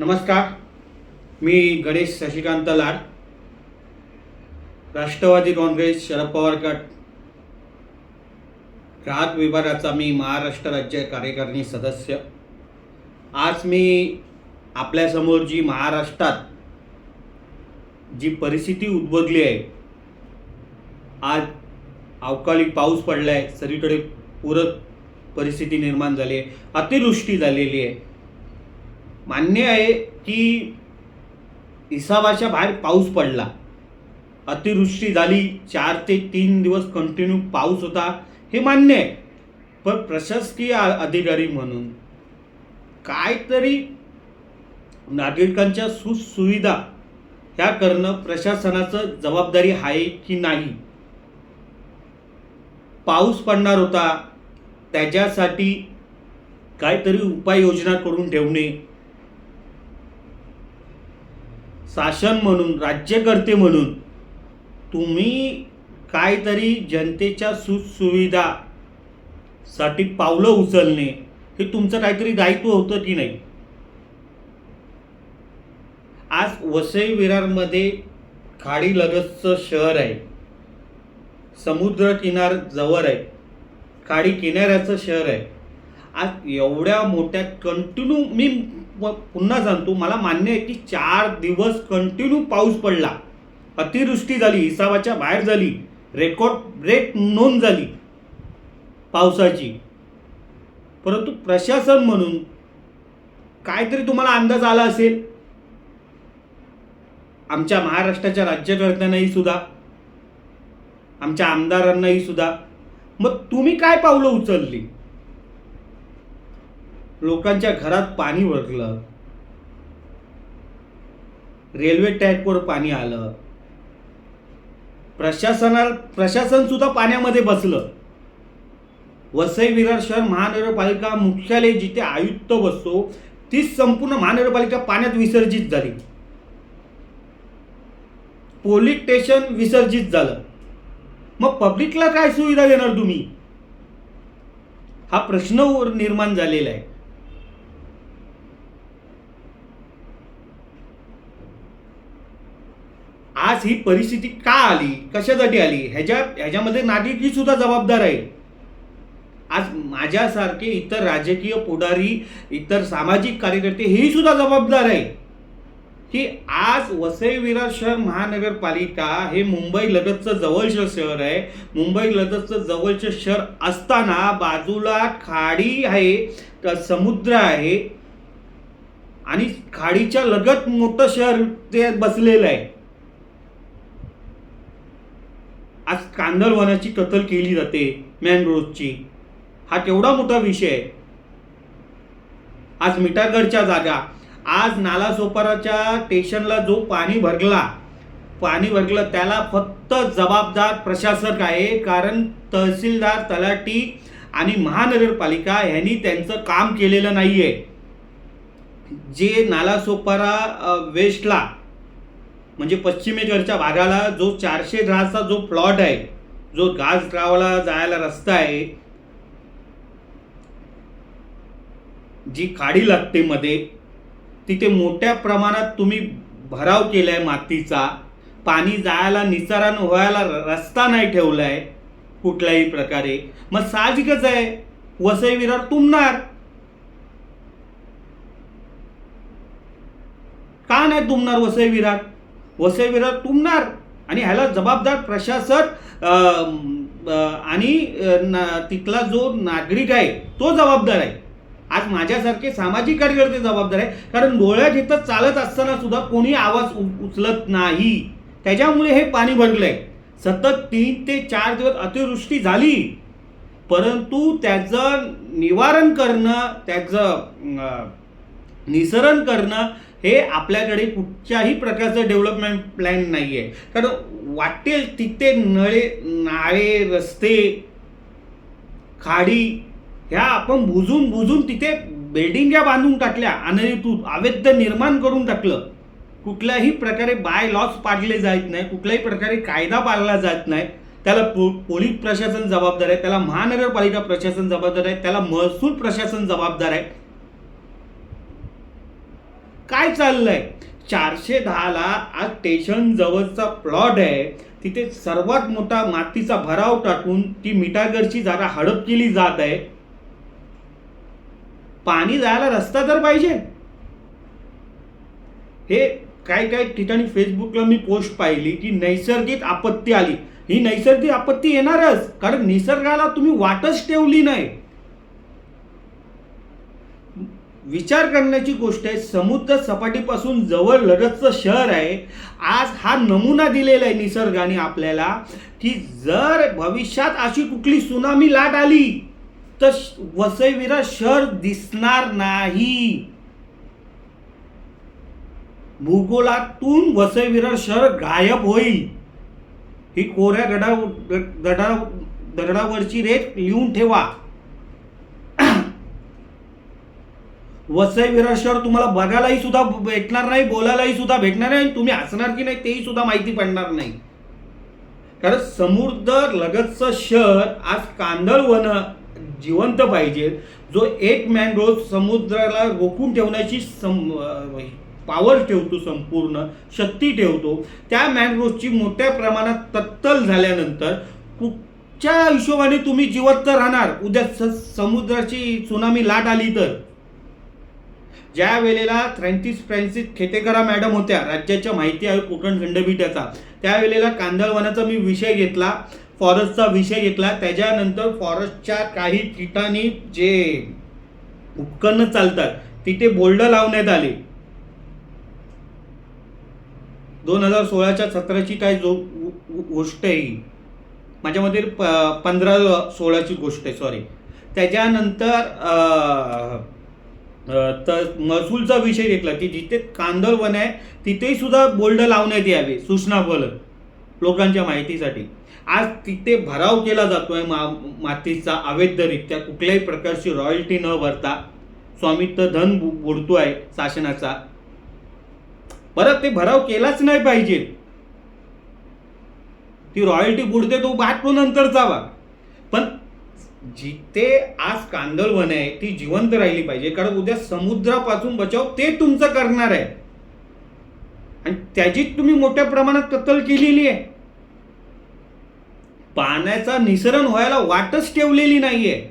नमस्कार मी गणेश शशिकांत लाड राष्ट्रवादी काँग्रेस शरद पवार गट. ग्राहक विभागाचा मी महाराष्ट्र राज्य कार्यकारिणी सदस्य. आज मी आपल्यासमोर जी महाराष्ट्रात जी परिस्थिती उद्भवली आहे आज अवकाळी पाऊस पडला आहे सगळीकडे पूरक परिस्थिती निर्माण झाली आहे अतिवृष्टी झालेली आहे. मान्य आहे की हिसाबाच्या बाहेर पाऊस पडला. अतिवृष्टी झाली. चार ते तीन दिवस कंटिन्यू पाऊस होता. हे मान्य आहे. पण प्रशासकीय अधिकारी म्हणून काहीतरी नागरिकांच्या सुखसुविधा ह्या करणं प्रशासनाचं जबाबदारी आहे की नाही? पाऊस पडणार होता. त्याच्यासाठी काहीतरी उपाययोजना करून ठेवणे. शासन म्हणून राज्यकर्ते म्हणून तुम्ही काहीतरी जनतेच्या सुखसुविधासाठी पावलं उचलणे हे तुमचं काहीतरी दायित्व होतं की नाही? आज वसई विरारमध्ये खाडी लगतचं शहर आहे. समुद्र किनार जवळ आहे. खाडी किनाऱ्याचं शहर आहे. आज एवढ्या मोठ्या कंटिन्यू मी प- पुन्हा सांगतो मला मान्य आहे की चार दिवस कंटिन्यू पाऊस पडला. अतिवृष्टी झाली हिसाबाच्या बाहेर झाली रेकॉर्ड ब्रेक नोंद झाली पावसाची. परंतु प्रशासन म्हणून काहीतरी तुम्हाला अंदाज आला असेल? आमच्या महाराष्ट्राच्या राज्यकर्त्यांनाही सुद्धा आमच्या आमदारांनाही सुद्धा. मग तुम्ही काय पावलं उचलली? लोकांच्या घरात पाणी वरलं रेल्वे ट्रॅकवर पाणी आलं. प्रशासना प्रशासन सुद्धा पाण्यामध्ये बसलं. वसई विरार शहर महानगरपालिका मुख्यालय जिथे आयुक्त बसतो ती संपूर्ण महानगरपालिका पाण्यात विसर्जित झाली. पोलीस स्टेशन विसर्जित झालं. मग पब्लिकला काय सुविधा देणार तुम्ही? हा प्रश्न निर्माण झालेला आहे. आज ही परिस्थिती का आली? कशासाठी आली? ह्याच्या ह्याच्यामध्ये नागरिकही सुद्धा जबाबदार आहे आज माझ्यासारखे इतर राजकीय पुढारी इतर सामाजिक कार्यकर्ते हेही सुद्धा जबाबदार आहे की आज वसई विरार शहर महानगरपालिका हे मुंबई लगतचं जवळचं शहर आहे. मुंबई लगतचं जवळचं शहर असताना बाजूला खाडी आहे तर समुद्र आहे. आणि खाडीच्या लगत मोठं शहर ते बसलेलं आहे. आज कांदळवनाची कत्तल केली जाते मॅनग्रोव्हची. हा केवढा मोठा विषय आहे. आज मिठागडच्या जागा. आज नालासोपाराच्या स्टेशनला जो पाणी भरला पाणी भरलं त्याला फक्त जबाबदार प्रशासक आहे कारण तहसीलदार तलाठी आणि महानगरपालिका ह्यांनी त्यांचं काम केलेलं नाही आहे जे नालासोपारा वेस्टला म्हणजे पश्चिमेकडच्या भागाला जो चारशे दहाचा जो प्लॉट आहे जो घास ड्रावाला जायला रस्ता आहे जी खाडी लागते मध्ये तिथे मोठ्या प्रमाणात तुम्ही भराव केलाय मातीचा पाणी जायला निचारण व्हायला रस्ता नाही ठेवलाय कुठल्याही प्रकारे. मग साहजिकच आहे वसई विरार तुंबणार. का नाही तुंबणार वसई विरार? वसई तुंबणार आणि ह्याला जबाबदार प्रशासक आणि तिथला जो नागरिक आहे तो जबाबदार आहे. आज माझ्यासारखे सामाजिक कार्यकर्ते जबाबदार आहे कारण डोळ्यात इथं चालत असताना सुद्धा कोणी आवाज उ- उचलत नाही. त्याच्यामुळे हे पाणी भरलंय. सतत तीन ते चार दिवस अतिवृष्टी झाली. परंतु त्याचं निवारण करणं त्याचं निसरण करणं हे आपल्याकडे कुठच्याही प्रकारचं डेव्हलपमेंट प्लॅन नाही आहे कारण वाटेल तिथे नळे नाळे रस्ते खाडी ह्या आपण बुजून बुजून तिथे बिल्डिंग्या बांधून टाकल्या अनधिकृत अवैध निर्माण करून टाकलं. कुठल्याही प्रकारे बाय लॉस पाडले जात नाही कुठल्याही प्रकारे कायदा पाळला जात नाही. त्याला पो पोलीस प्रशासन जबाबदार आहे त्याला महानगरपालिका प्रशासन जबाबदार आहे त्याला महसूल प्रशासन जबाबदार आहे. काय चाललंय? चारशे दहाला आज स्टेशन जवळचा प्लॉट आहे. तिथे सर्वात मोठा मातीचा भराव टाकून ती मिठागरची जागा हडप केली जात आहे. पाणी जायला रस्ता तर पाहिजे. हे काय काय ठिकाणी फेसबुकला मी पोस्ट पाहिली की नैसर्गिक आपत्ती आली. ही नैसर्गिक आपत्ती येणारच कारण निसर्गाला तुम्ही वाटच ठेवली नाही. विचार करण्याची गोष्ट आहे समुद्र सपाटीपासून जवळ लगतचं शहर आहे. आज हा नमुना दिलेला आहे निसर्गाने आपल्याला की जर भविष्यात अशी कुठली सुनामी लाट आली तर वसईविरा शहर दिसणार नाही. भूगोलातून वसईविरार शहर गायब होईल. ही कोऱ्या गडा गडा दगडावरची रेख लिहून ठेवा. वसई विरार शहर तुम्हाला बघायलाही सुद्धा भेटणार नाही बोलायलाही सुद्धा भेटणार नाही तुम्ही हसणार की नाही तेही सुद्धा माहिती पडणार नाही. कारण समुद्र लगतचं शहर आज कांदळ वन जिवंत पाहिजे. जो एक मॅनग्रोव्ह समुद्राला रोखून ठेवण्याची सम पावर ठेवतो संपूर्ण शक्ती ठेवतो त्या मॅनग्रोव्हची मोठ्या प्रमाणात तत्तल झाल्यानंतर कुठच्या हिशोबाने तुम्ही जिवंत राहणार? उद्या स समुद्राची सुनामी लाट आली तर. ज्या वेळेला फ्रँसिस फ्रँसिस खेतेकरा मॅडम होत्या राज्याच्या माहिती आयोग कोकण खंडपीठाचा त्यावेळेला कांदळवनाचा मी विषय घेतला फॉरेस्टचा विषय घेतला त्याच्यानंतर फॉरेस्टच्या काही ठिकाणी जे उपकरणं चालतात तिथे बोल्ड लावण्यात आले. दोन हजार सोळाच्या सतराची काय जो गोष्ट आहे माझ्या मते प पंधरा सोळाची गोष्ट आहे सॉरी त्याच्यानंतर तर महसूलचा विषय घेतला की जिथे कांदळवन आहे तिथेही सुद्धा बोल्ड लावण्यात यावे सूचना फलक लोकांच्या माहितीसाठी. आज तिथे भराव केला जातो आहे मा मातीचा अवैधरित्या कुठल्याही प्रकारची रॉयल्टी न भरता. स्वामित्व धन बु- आहे शासनाचा. बरं ते भराव केलाच नाही पाहिजे. ती रॉयल्टी बुडते तो बात तो नंतरचा पण जिथे आज कांदळवन आहे ती जिवंत राहिली पाहिजे. कारण उद्या समुद्रापासून बचाव ते तुमचं करणार आहे. आणि त्याची तुम्ही मोठ्या प्रमाणात कत्तल केलेली आहे. पाण्याचा निसरण व्हायला वाटच ठेवलेली नाहीये.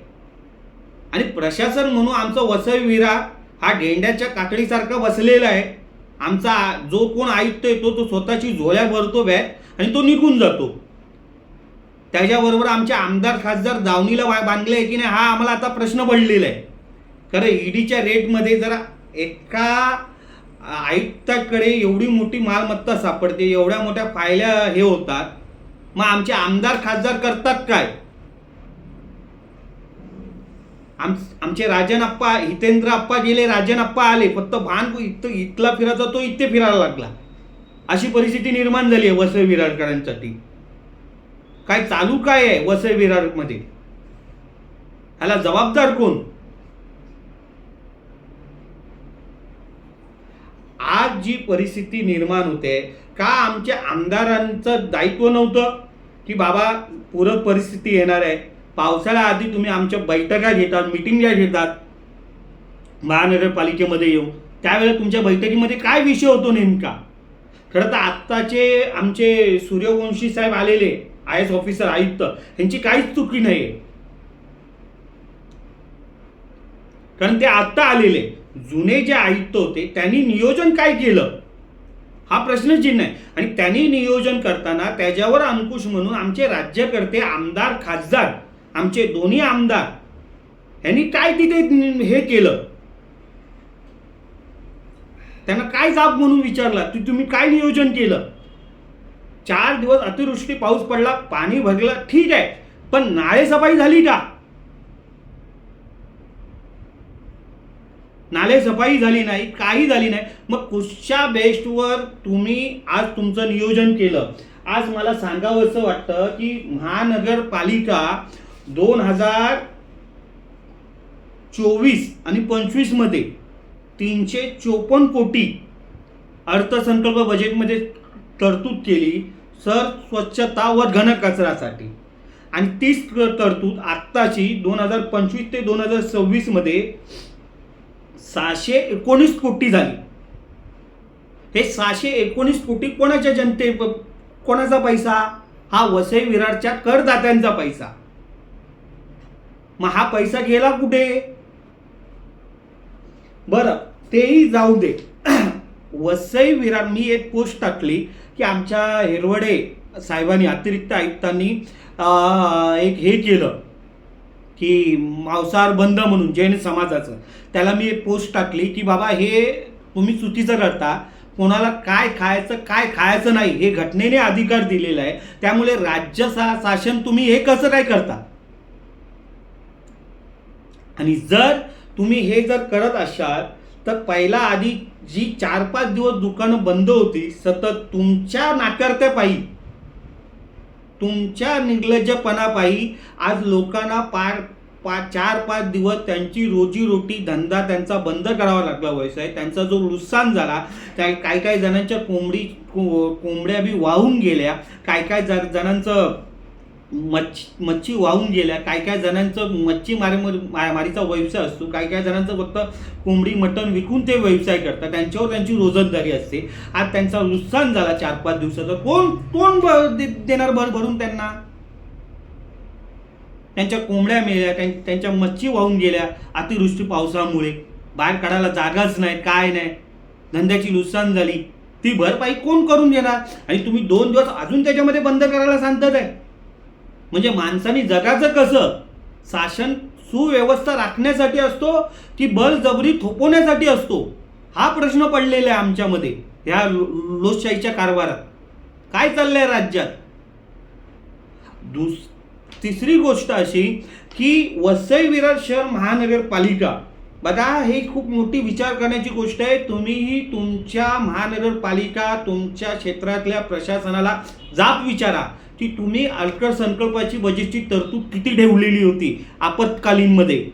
आणि प्रशासन म्हणून आमचा वसई विरा हा गेंड्याच्या काकडीसारखा बसलेला आहे. आमचा जो कोण आयुक्त येतो तो स्वतःची झोळ्या भरतो बॅग आणि तो निघून जातो. त्याच्याबरोबर आमचे आमदार खासदार दावणीला बा- बांधले आहे की नाही हा आम्हाला आता प्रश्न पडलेला आहे. कारण ईडीच्या रेटमध्ये जरा एका आयुक्ताकडे एवढी मोठी मालमत्ता सापडते एवढ्या मोठ्या फायल्या हे होतात. मग आमचे आमदार खासदार करतात काय? आम आमचे राजन अप्पा हितेंद्र अप्पा गेले राजन अप्पा आले फक्त भान इथं इथला फिरायचा तो इथे फिरायला लागला. अशी परिस्थिती निर्माण झाली आहे वसई विरारकरांसाठी काय चालू काय आहे वसई विरारमध्ये? ह्याला जबाबदार कोण? आज जी परिस्थिती निर्माण होते का आमच्या आमदारांचं दायित्व नव्हतं की बाबा पूरक परिस्थिती येणार आहे? पावसाळ्याआधी तुम्ही आमच्या बैठका घेतात मिटिंगा घेतात महानगरपालिकेमध्ये येऊन. त्यावेळेला तुमच्या बैठकीमध्ये काय विषय होतो नेमका? खरं तर आत्ताचे आमचे सूर्यवंशी साहेब आलेले आय एस ऑफिसर आयुक्त यांची काहीच चुकी नाही कारण ते आत्ता आलेले. जुने जे आयुक्त होते त्यांनी नियोजन काय केलं? हा प्रश्न चिन्ह आहे. आणि त्यांनी नियोजन करताना त्याच्यावर अंकुश म्हणून आमचे राज्यकर्ते आमदार खासदार आमचे दोन्ही आमदार यांनी काय तिथे हे केलं? त्यांना काय जाब म्हणून विचारला? की तुम्ही काय नियोजन केलं? चार दिवस अतिवृष्टी पाऊस पडला पाणी भरलं ठीक आहे पण नाळे सफाई झाली का? नाले सफाई झाली नाही काही झाली नाही. मग कुठच्या बेस्टवर तुम्ही आज तुमचं नियोजन केलं? आज मला सांगावंसं वाटतं की महानगरपालिका दोन हजार चोवीस आणि पंचवीसमध्ये तीनशे चोपन्न कोटी अर्थसंकल्प बजेटमध्ये तरतूद केली. सर स्वच्छता व घनकचऱ्यासाठी आणि तीच तरतूद आत्ताची दोन हजार पंचवीस ते दोन हजार सव्वीसमध्ये सहाशे एकोणीस कोटी झाली. हे सहाशे एकोणीस कोटी कोणाच्या जनते कोणाचा पैसा? हा वसई विरारच्या करदात्यांचा पैसा. मग हा पैसा गेला कुठे? बरं तेही जाऊ दे. वसई विरार मी एक पोस्ट टाकली की आमच्या हिरवडे साहेबांनी अतिरिक्त आयुक्तांनी एक हे केलं की मांसाहार बंद म्हणून जैन समाजाचं. त्याला मी एक पोस्ट टाकली की बाबा हे तुम्ही चुकीचं करता कोणाला काय खायचं काय खायचं नाही हे घटनेने अधिकार दिलेला आहे. त्यामुळे राज्य सा शासन तुम्ही हे कसं काय करता? आणि जर तुम्ही हे जर करत असाल तर पहिला आधी जी चार पाच दिवस दुकानं बंद होती सतत तुमच्या नाकारत्यापायी तुमच्या निर्लज्जपणापायी आज लोकांना पार पा चार पाच दिवस त्यांची रोजीरोटी धंदा त्यांचा बंद करावा लागला व्यवसाय त्यांचा जो नुकसान झाला त्या काही काही जणांच्या कोंबडी को कोंबड्या बी वाहून गेल्या. काय काय ज जणांचं मच्छ मच्छी वाहून गेल्या. काय काय जणांचं मच्छी मारी मारीचा व्यवसाय असतो. काय काय जणांचं फक्त कोंबडी मटण विकून ते व्यवसाय करतात. त्यांच्यावर त्यांची रोजंदारी असते. आज त्यांचा नुकसान झाला चार पाच दिवसाचा. कोण कोण दे- देणार भर भरून त्यांना? त्यांच्या कोंबड्या मिळल्या त्यां- त्यांच्या मच्छी वाहून गेल्या. अतिवृष्टी पावसामुळे. बाहेर काढायला जागाच नाही काय नाही. धंद्याची नुकसान झाली. ती भरपाई कोण करून देणार? आणि तुम्ही दोन दिवस अजून त्याच्यामध्ये बंद करायला सांगतात आहे. म्हणजे माणसाने जगाचं कसं? शासन सुव्यवस्था राखण्यासाठी असतो की बळजबरी थोपवण्यासाठी असतो? हा प्रश्न पडलेला आहे आमच्यामध्ये ह्या लो- लोकशाहीच्या कारभारात. काय चाललंय राज्यात? दुस तिसरी गोष्ट अशी की वसई विरार शहर महानगरपालिका. बघा हे खूप मोठी विचार करण्याची गोष्ट आहे. तुम्हीही तुमच्या महानगरपालिका तुमच्या क्षेत्रातल्या प्रशासनाला जाब विचारा. की तुम्ही अर्थसंकल्पाची बजेटची तरतूद किती ठेवलेली होती आपत्कालीनमध्ये?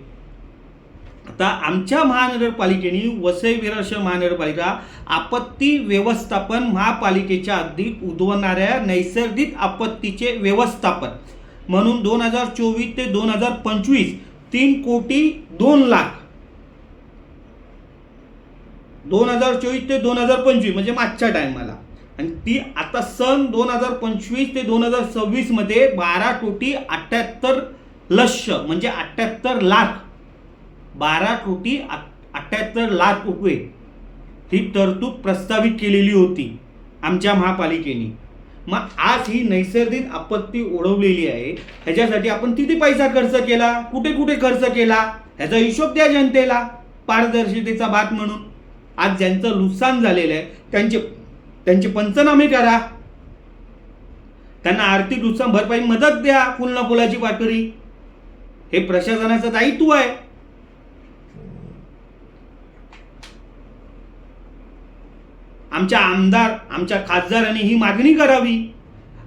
आता आमच्या महानगरपालिकेने वसई विराश महानगरपालिका आपत्ती व्यवस्थापन महापालिकेच्या अधिक उद्भवणाऱ्या नैसर्गिक आपत्तीचे व्यवस्थापन. म्हणून दोन हजार चोवीस ते दोन हजार पंचवीस तीन कोटी दोन लाख. दोन हजार चोवीस ते दोन हजार पंचवीस म्हणजे मागच्या टायमाला आणि ती आता सन दोन हजार पंचवीस ते दोन हजार सव्वीसमध्ये बारा कोटी अठ्ठ्याहत्तर लक्ष म्हणजे अठ्ठ्याहत्तर लाख. बारा कोटी अठ्ठ्याहत्तर लाख रुपये ही तरतूद प्रस्तावित केलेली होती आमच्या महापालिकेने. मग आज ही नैसर्गिक आपत्ती ओढवलेली आहे ह्याच्यासाठी आपण किती पैसा खर्च केला कुठे कुठे खर्च केला ह्याचा हिशोब द्या जनतेला. पारदर्शितेचा भाग म्हणून. आज ज्यांचं नुकसान झालेलं आहे त्यांचे त्यांचे पंचनामे करा. त्यांना आर्थिक नुकसान भरपाई मदत द्या पुन्हा पुलाची पातळी हे प्रशासनाचं दायित्व आहे. आमच्या आमदार आमच्या खासदारांनी ही मागणी करावी.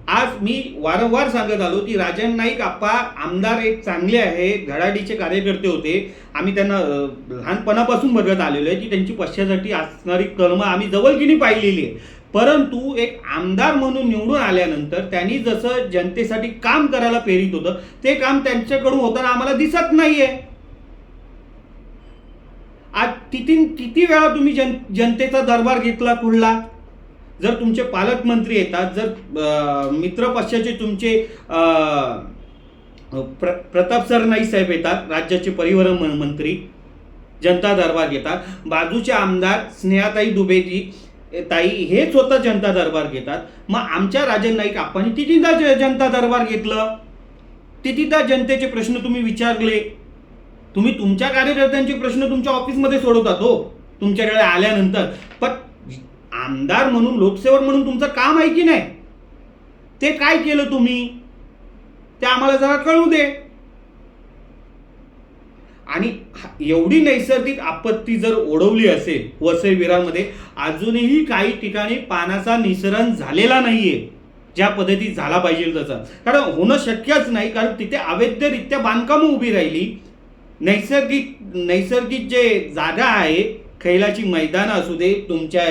आज मी वारंवार सांगत आलो की राजन नाईक आप्पा आमदार एक चांगले आहे धडाडीचे कार्यकर्ते होते. आम्ही त्यांना लहानपणापासून बघत आलेलो आहे की त्यांची पश्चासाठी असणारी कलमं आम्ही जवळकीने पाहिलेली आहे. परंतु एक आमदार म्हणून निवडून आल्यानंतर त्यांनी जसं जनतेसाठी काम करायला प्रेरित होतं ते काम त्यांच्याकडून होताना आम्हाला दिसत नाहीये. आज किती किती वेळा तुम्ही जन जनतेचा दरबार घेतला कुठला? जर तुमचे पालकमंत्री येतात जर मित्रपक्षाचे मित्र पक्षाचे तुमचे प्र प्रताप सरनाईक साहेब येतात राज्याचे परिवहन मंत्री जनता दरबार घेतात. बाजूचे आमदार स्नेहाताई दुबेजी ताई हे स्वतः जनता दरबार घेतात. मग आमच्या राजन नाईक आपण कितीदा जनता दरबार घेतलं. कितीदा जनतेचे प्रश्न तुम्ही विचारले. तुम्ही तुमच्या कार्यकर्त्यांचे प्रश्न तुमच्या ऑफिसमध्ये सोडवतात हो. तुमच्याकडे आल्यानंतर. पण आमदार म्हणून लोकसेवक म्हणून तुमचं काम आहे की नाही? ते काय केलं तुम्ही? ते आम्हाला जरा कळू दे. आणि एवढी नैसर्गिक आपत्ती जर ओढवली असेल वसईविरामध्ये अजूनही काही ठिकाणी पाण्याचा निसरण झालेला नाहीये. ज्या पद्धतीत झाला पाहिजे त्याचा कारण होणं शक्यच नाही कारण तिथे अवैधरित्या बांधकामं उभी राहिली. नैसर्गिक नैसर्गिक जे जागा आहे खैलाची मैदानं असू दे तुमच्या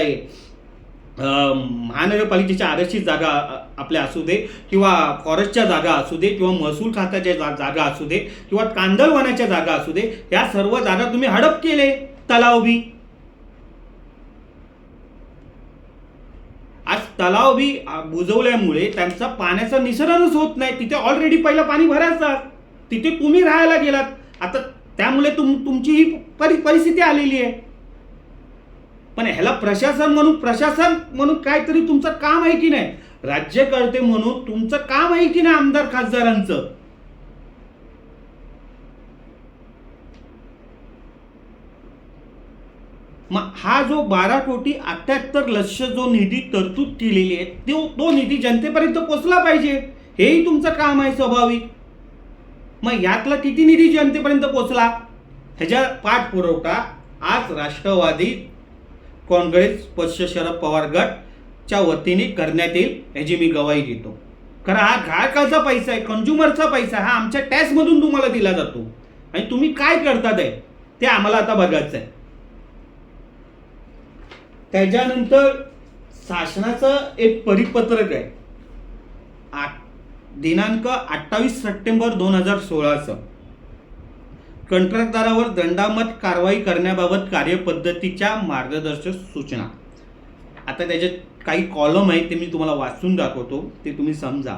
महानगरपालिकेच्या आरक्षित जागा आपल्या असू दे किंवा फॉरेस्टच्या जागा असू दे किंवा महसूल खात्याच्या जा जागा असू दे किंवा कांदळवनाच्या जागा असू दे या सर्व जागा तुम्ही हडप केले तलाव बी. तलाव बी बुजवल्यामुळे त्यांचा पाण्याचा निसरणच होत नाही. तिथे ऑलरेडी पहिलं पाणी भरायचं. तिथे तुम्ही राहायला गेलात. आता त्यामुळे तुम तुमची ही परि परिस्थिती आलेली आहे. पण ह्याला प्रशासन म्हणून प्रशासन म्हणून काहीतरी तुमचं काम आहे की नाही? राज्यकर्ते म्हणून तुमचं काम आहे की नाही आमदार खासदारांचं? मग हा जो बारा कोटी अठ्याहत्तर लक्ष जो निधी तरतूद केलेली आहे तो तो निधी जनतेपर्यंत पोचला पाहिजे. हेही तुमचं काम आहे स्वाभाविक. मग यातला किती निधी जनतेपर्यंत पोचला? ह्याच्या पाठपुरवठा आज राष्ट्रवादी काँग्रेस पक्ष शरद पवार गटच्या वतीने करण्यात येईल ह्याची मी गवाही देतो. कारण हा ग्राहकाचा पैसा आहे कंझ्युमरचा पैसा हा आमच्या टॅक्समधून तुम्हाला दिला जातो. आणि तुम्ही काय करतात आहे ते आम्हाला आता बघायचं आहे. त्याच्यानंतर शासनाचं एक परिपत्रक आहे. आठ दिनांक अठ्ठावीस सप्टेंबर दोन हजार सोळाचं. कंत्राटदारावर दंडामत कारवाई करण्याबाबत कार्यपद्धतीच्या मार्गदर्शक सूचना. आता त्याच्यात काही कॉलम आहेत ते मी तुम्हाला वाचून दाखवतो ते तुम्ही समजा.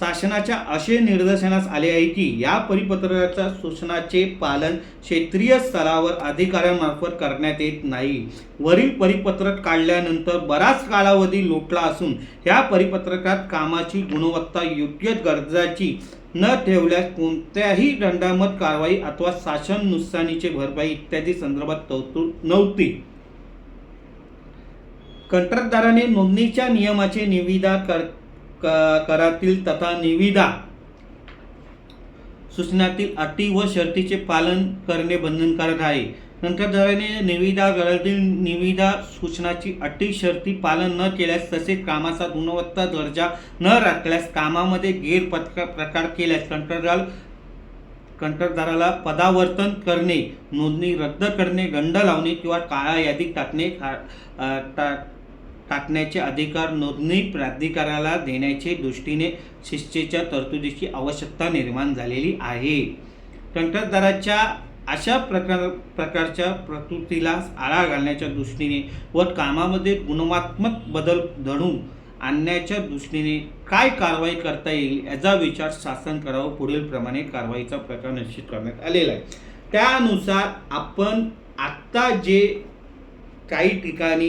शासनाच्या असे निदर्शनास आले आहे की या परिपत्रकाच्या सूचनाचे पालन क्षेत्रीय स्तरावर अधिकाऱ्यांमार्फत करण्यात येत नाही. वरील परिपत्रक काढल्यानंतर बराच कालावधी लोटला असून या परिपत्रकात कामाची गुणवत्ता योग्य गरजाची न ठेवल्यास कोणत्याही दंडामत कारवाई अथवा शासन नुकसानीची भरपाई इत्यादी संदर्भात तरतूद नव्हती. कंत्राटदाराने नोंदणीच्या नियमाचे निविदा कर करातील तथा निविदा सूचनातील अटी व शर्तीचे पालन करणे बंधनकारक आहे. कंत्राटदाराने निविदा गळतील निविदा सूचनाची अटी शर्ती पालन न केल्यास तसेच कामाचा गुणवत्ता दर्जा न राखल्यास कामामध्ये गैरपत्र प्रकार केल्यास कंत्राटदार कंत्राटदाराला पदावर्तन करणे नोंदणी रद्द करणे गंड लावणे किंवा काळ्या यादीत टाकणे टा- टाकण्याचे अधिकार नोंदणी प्राधिकाराला देण्याचे दृष्टीने शिस्तेच्या तरतुदीची आवश्यकता निर्माण झालेली आहे. कंत्राटदाराच्या अशा प्रकार प्रकारच्या प्रकृतीला आळा घालण्याच्या दृष्टीने व कामामध्ये गुणवात्मक बदल घडून आणण्याच्या दृष्टीने काय कारवाई करता येईल याचा विचार शासन करावं. पुढील प्रमाणे कारवाईचा प्रकार निश्चित करण्यात आलेला आहे. त्यानुसार आपण आत्ता जे काही ठिकाणी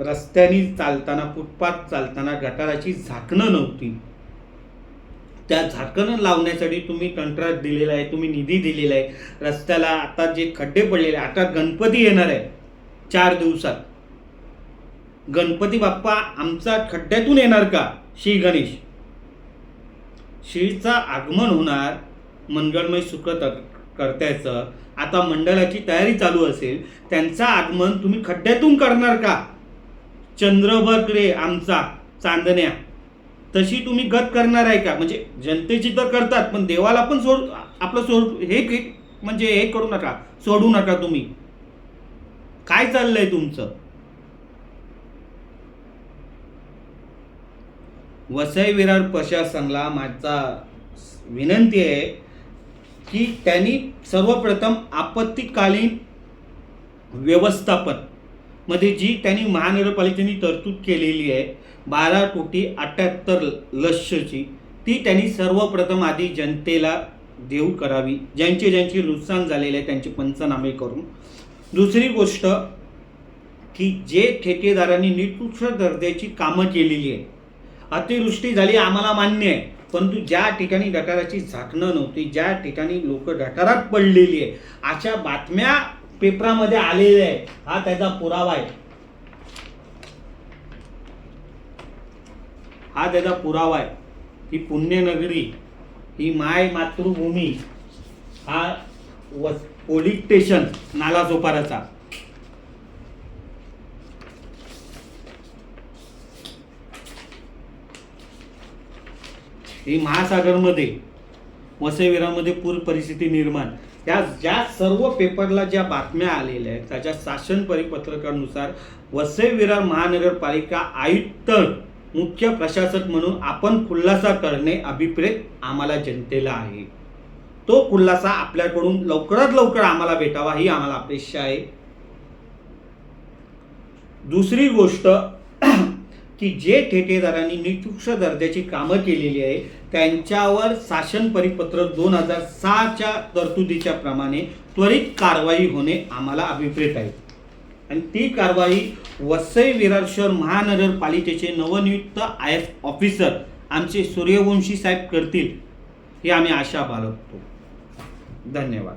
रस्त्यानी चालताना फुटपाथ चालताना गटाराची झाकणं नव्हती. त्या झाकणं लावण्यासाठी तुम्ही कंत्राट दिलेला आहे तुम्ही निधी दिलेला आहे. रस्त्याला आता जे खड्डे पडलेले आहे, आता गणपती येणार आहे. चार दिवसात. गणपती बाप्पा आमचा खड्ड्यातून येणार का? श्री गणेश. श्रीचा आगमन होणार मंगळमय सुख करत्याचं. आता मंडळाची तयारी चालू असेल त्यांचं आगमन तुम्ही खड्ड्यातून करणार का? चंद्रभर आमचा चांदण्या. तशी तुम्ही गत करणार आहे का? म्हणजे जनतेची तर करतात पण देवाला पण सोड आपलं सोड हे म्हणजे हे करू नका सोडू नका तुम्ही. काय चाललंय तुमचं? वसई विरार प्रशासनाला माझा विनंती आहे की त्यांनी सर्वप्रथम आपत्तीकालीन व्यवस्थापन मध्ये जी त्यांनी महानगरपालिकेने तरतूद केलेली आहे बारा कोटी अठ्याहत्तर लक्षची ती त्यांनी सर्वप्रथम आधी जनतेला देऊ करावी. ज्यांचे ज्यांचे नुकसान झालेले आहे त्यांचे पंचनामे करून. दुसरी गोष्ट की जे ठेकेदारांनी निकृष्ट दर्जाची कामं केलेली आहे अतिवृष्टी झाली आम्हाला मान्य आहे परंतु ज्या ठिकाणी गटाराची झाकणं नव्हती ज्या ठिकाणी लोक गटारात पडलेली आहे अशा बातम्या पेपरामध्ये आलेले आहे. हा त्याचा पुरावा आहे. हा त्याचा पुरावा आहे. ही पुण्यनगरी ही माय मातृभूमी हा वस पोलीस स्टेशन नालाचोपाराचा ही महासागरमध्ये वसईविरामध्ये पूर परिस्थिती निर्माण. या ज्या सर्व पेपरला ज्या बातम्या आलेल्या आहेत त्याच्या शासन परिपत्रकानुसार वसई विरार महानगरपालिका आयुक्त मुख्य प्रशासक म्हणून आपण खुलासा करणे अभिप्रेत आम्हाला जनतेला आहे. तो खुलासा आपल्याकडून लवकरात लवकर आम्हाला भेटावा ही आम्हाला अपेक्षा आहे. दुसरी गोष्ट की जे ठेकेदारांनी निकृष्ट दर्जाची कामं केलेली आहे त्यांच्यावर शासन परिपत्रक दोन हजार सहाच्या तरतुदीच्या प्रमाणे त्वरित कारवाई होणे आम्हाला अभिप्रेत आहे. आणि ती कारवाई वसई विरार शहर महानगरपालिकेचे नवनियुक्त आय एस ऑफिसर आमचे सूर्यवंशी साहेब करतील ही आम्ही आशा बाळगतो. धन्यवाद.